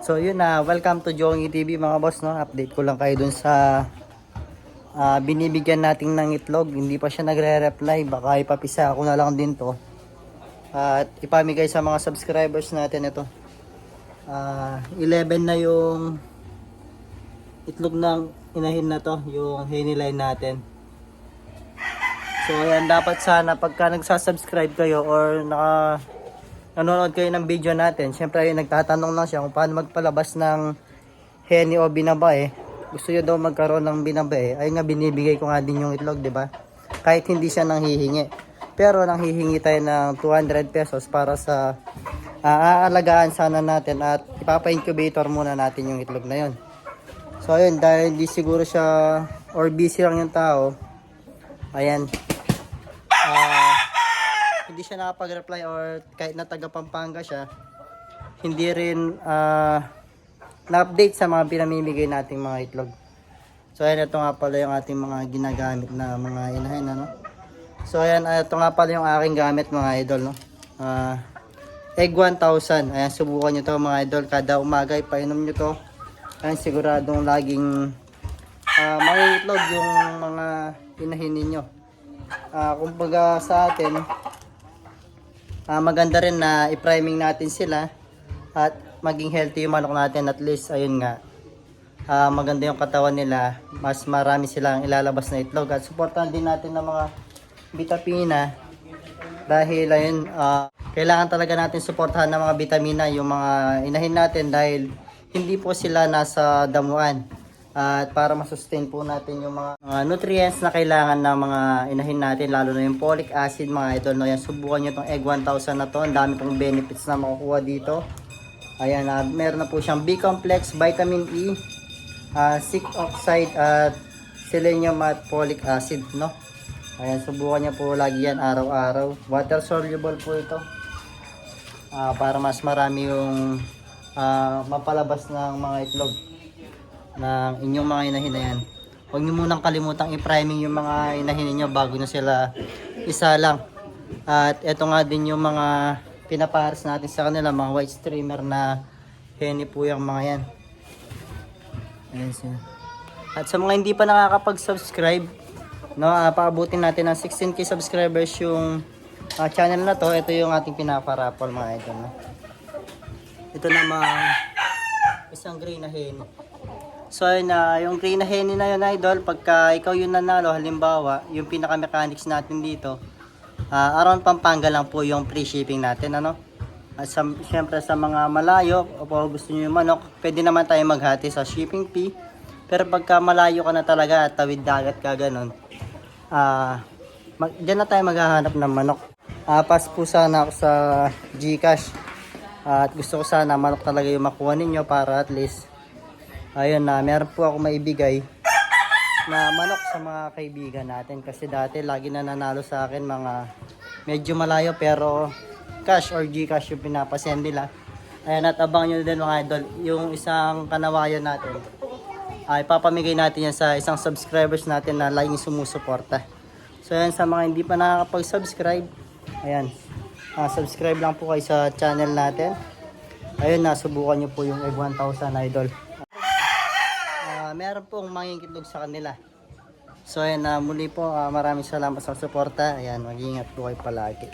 So yun na, welcome to Jongy TV mga boss no. Update ko lang kayo dun sa ah, binibigyan natin ng itlog. Hindi pa siya nagre-reply, baka ipapisa ako na lang din to. At ipamigay sa mga subscribers natin ito. Ah, 11 na yung itlog ng inahin na to, yung henny line natin. So ayan, dapat sana pagka nagsasubscribe kayo or naka nanonood kayo ng video natin, syempre ayun, nagtatanong lang siya kung paano magpalabas ng henny o binabae. Gusto nyo daw magkaroon ng binabae. Ayun nga, binibigay ko nga din yung itlog, di ba? Kahit hindi siya nanghihingi. Pero nanghihingi tayo ng 200 pesos para sa ah, aalagaan sana natin at ipapa-incubator muna natin yung itlog na yun. So ayun, dahil hindi siguro siya or busy lang yung tao, ayan, hindi siya nakapag-reply or kahit na taga Pampanga siya, hindi rin ah, na-update sa mga pinamimigay nating mga itlog. So ayan, ito nga pala yung ating mga ginagamit na mga inahin, ano? So ayan, ah, ito nga pala yung aking gamit mga idol, no? Ah, egg 1,000. Ayan, subukan nyo to mga idol. Kada umaga, ipainom nyo to. Ayan, siguradong laging uh, itlog yung mga inahin ninyo. Ah, kumbaga sa atin, ah, maganda rin na i-priming natin sila at maging healthy yung manok natin at least ayun nga. Ah, maganda yung katawan nila. Mas marami silang ilalabas na itlog at supportan din natin ng mga vitamina dahil ayun ah, kailangan talaga natin suportahan ng mga vitamina yung mga inahin natin dahil hindi po sila nasa damuan at para masustain po natin yung mga, mga nutrients na kailangan ng mga inahin natin lalo na yung folic acid mga idol no? Yan subukan nyo tong egg 1000 na to. Ang dami pong benefits na makukuha dito. Ayan na meron na po siyang B complex vitamin E uh, zinc oxide at selenium at folic acid no? Ayan subukan nyo po lagi yan araw-araw. Water soluble po ito. Ah, para mas marami yung ah, mapalabas ng mga itlog ng inyong mga inahin na yan. Huwag niyo munang kalimutang i-priming yung mga inahin niyo bago na sila isa lang. At ito nga din yung mga pinapares natin sa kanila, mga white streamer na henny po yung mga yan. Ayan siya. At sa mga hindi pa nakakapag-subscribe, no, uh, natin ng 16k subscribers yung ah, channel na to. Ito yung ating pinaparapol mga idol. No? Ito namang isang green na hen. So na, yung green na hen na yun idol, pagka ikaw yung nanalo, halimbawa, yung pinaka-mechanics natin dito, ah, around Pampanga lang po yung free shipping natin, ano? At sa, syempre sa mga malayo, o gusto nyo yung manok, pwede naman tayo maghati sa shipping fee. Pero pagka malayo ka na talaga at tawid dagat ka ganun, ah, mag, dyan na tayo maghahanap ng manok. Ah, pass po sana ako sa Gcash. at gusto ko sana manok talaga yung makuha ninyo para at least ayun na meron po ako maibigay na manok sa mga kaibigan natin kasi dati lagi na nanalo sa akin mga medyo malayo pero cash or Gcash yung pinapasend nila. Ayan at abang nyo din mga idol yung isang kanawayan natin ay papamigay natin yan sa isang subscribers natin na laging sumusuporta. So ayan sa mga hindi pa nakakapag-subscribe, ayan, ah, subscribe lang po kayo sa channel natin. Ayun, nasubukan nyo po yung egg 1000 idol. Meron pong mangingitlog sa kanila. So ayan, ah, muli po, ah, maraming salamat sa suporta. Ayan, mag-ingat po kayo palagi.